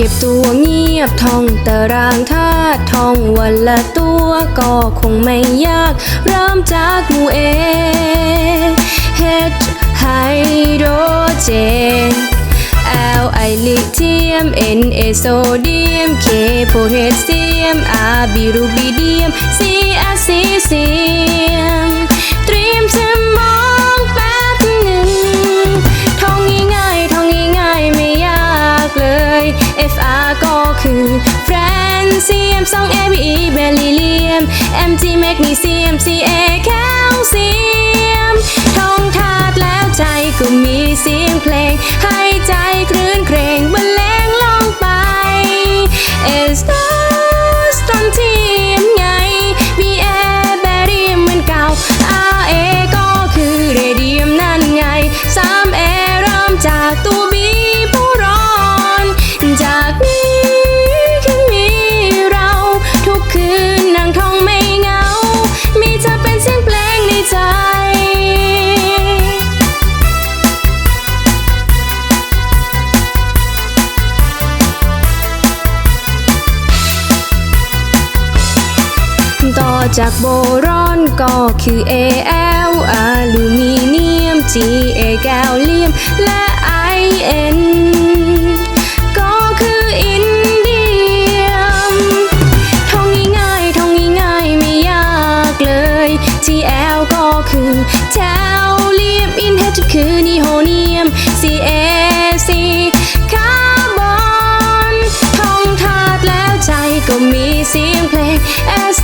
เก็บตัวเงียบท่องตารางธาตุท่องวันละตัวก็คงไม่ยาก เริ่มจากหมู่เอ H ไฮโดรเจน L ไอลิเทียม N เอโซเดียม K โพแทสเซียม R บิรูบิเดียม C อะซิเซียม แฟรนซียมสองเอบีเบริเลียมเอ็มจีแมกนีเซียมซีเอแคลเซียมท่องธาตุแล้วใจก็มีเสียงเพลงให้ใจคลื่น จากโบรอนก็คือ Al อลูมิเนียม Ga แกลเลียม และ In ก็คืออินเดียมท่องง่ายๆท่องง่ายๆไม่ยากเลย TL ก็คือแทวเลียม In H คือนิโฮเนียม CAC คาร์บอนท่องธาตุแล้วใจก็มีเสียงเพลง S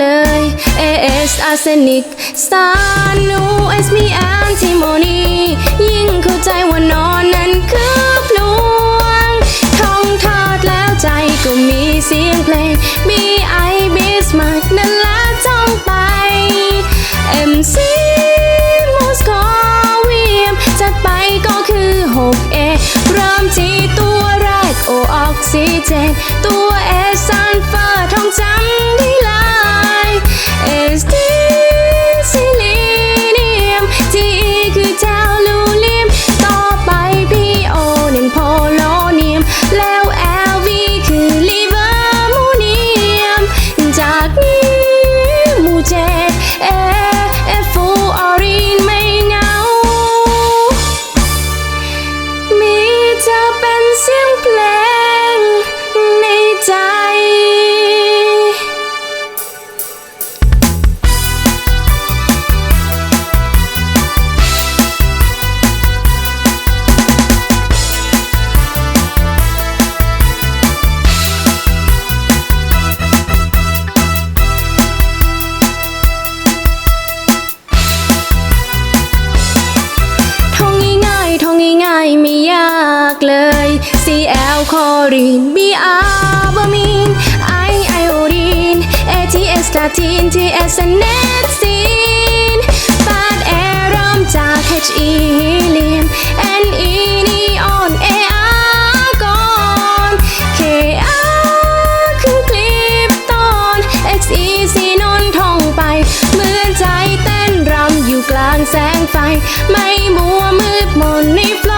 เลย AS อาร์เซนิกสาร์นู S มีแอนติโมนียิ่งเข้าใจว่านอนนั้นคือพลวงท่องทอดแล้วใจก็มีเสียงเพลง BI Bismarck นั่นละท่องไป MC ในใจท่องง่าย ๆท่องง่ายๆไม่ยากเลคอรีน BR บามีน I ไอโอดีน ATS ตาทีน TS เอสเนตซีนแปดแอร์เริ่มจาก HE ฮีเลียม NE นีออน AR ก่อน KR คือคลิปตอน XE ซีนนท่องไปเหมือนใจเต้นรำอยู่กลางแสงไฟ ไม่มัวมืดมนในฟล